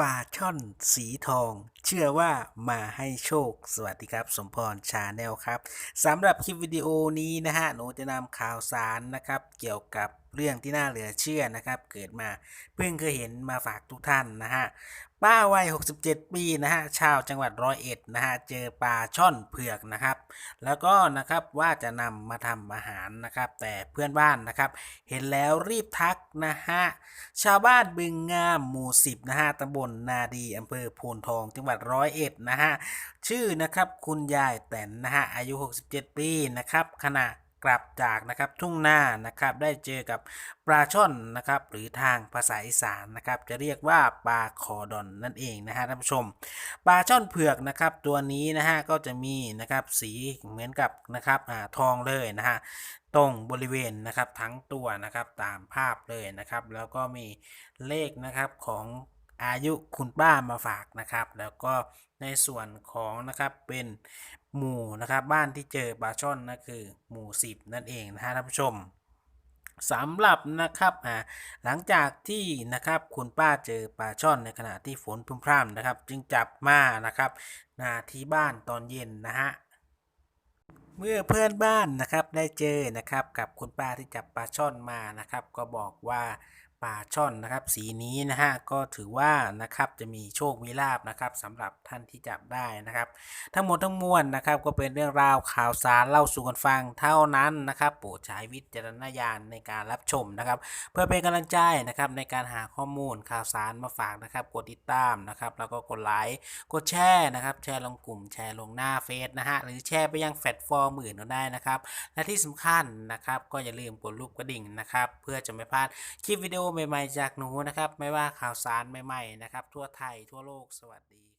ปลาช่อนสีทอง เชื่อว่ามาให้โชค สวัสดีครับ สมพรชาแนลครับสำหรับคลิปวิดีโอนี้นะฮะหนูจะนำข่าวสารนะครับ เกี่ยวกับ เรื่องที่น่าเหลือเชื่อนะครับ เกิดมาเพิ่งเคยเห็นมาฝากทุกท่านนะฮะป้าวัย 67 ปีนะฮะชาวจังหวัดร้อยเอ็ดนะฮะเจอปลาช่อนเผือกนะครับ แล้วก็นะครับว่าจะนำมาทำอาหารนะครับ แต่เพื่อนบ้านนะครับ เห็นแล้วรีบทักนะฮะชาวบ้านบึงงามหมู่ 10นะฮะตำบลนาดีอำเภอโพนทองจังหวัดร้อยเอ็ดนะฮะชื่อนะครับคุณยายแตนนะฮะอายุ 67 ปีนะครับขณะ กลับจากนะครับทุ่งนานะครับได้เจอกับปลาช่อนนะครับหรือทางภาษาอีสานนะครับจะเรียกว่าปลาคอดอนนั่นเองนะฮะท่านผู้ชม ปลาช่อนเผือกนะครับตัวนี้นะฮะก็จะมีนะครับสีเหมือนกับนะครับอ่าทองเลยนะฮะตรงบริเวณนะครับทั้งตัวนะครับตามภาพเลยนะครับ แล้วก็มีเลขนะครับของอายุคุณป้ามาฝากนะครับ แล้วก็ในส่วนของนะครับเป็น หมู่นะครับบ้านที่เจอปลาช่อนนั่นคือหมู่สิบนั่นเองนะฮะท่านผู้ชมสำหรับนะครับอ่าหลังจากที่นะครับคุณป้าเจอปลาช่อนในขณะที่ฝนพรำนะครับ จึงจับมานะครับนาที่บ้านตอนเย็นนะฮะเมื่อเพื่อนบ้านนะครับได้เจอนะครับกับคุณป้าที่จับปลาช่อนมานะครับ ก็บอกว่า ปลาช่อนนะครับ สีนี้นะฮะก็ถือว่านะครับจะมีโชคมีลาบนะครับสำหรับท่านที่จับได้นะครับ ทั้งหมดทั้งมวลนะครับ ก็เป็นเรื่องราวข่าวสารเล่าสู่กันฟังเท่านั้นนะครับโปรดใช้วิจารณญาณในการรับชมนะครับ เพื่อเป็นกำลังใจนะครับในการหาข้อมูลข่าวสารมาฝากนะครับกดติดตามนะครับแล้วก็กดไลค์กดแชร์นะครับแชร์ลงกลุ่มแชร์ลงหน้าเฟซนะฮะหรือแชร์ไปยังแพลตฟอร์มอื่นก็ได้นะครับและที่สำคัญนะครับก็อย่าลืมกดรูปกระดิ่งนะครับเพื่อจะไม่พลาดคลิปวิดีโอใหม่ๆจากหนูนะครับ ไม่ว่าข่าวสารใหม่ๆนะครับ ทั่วไทยทั่วโลกสวัสดี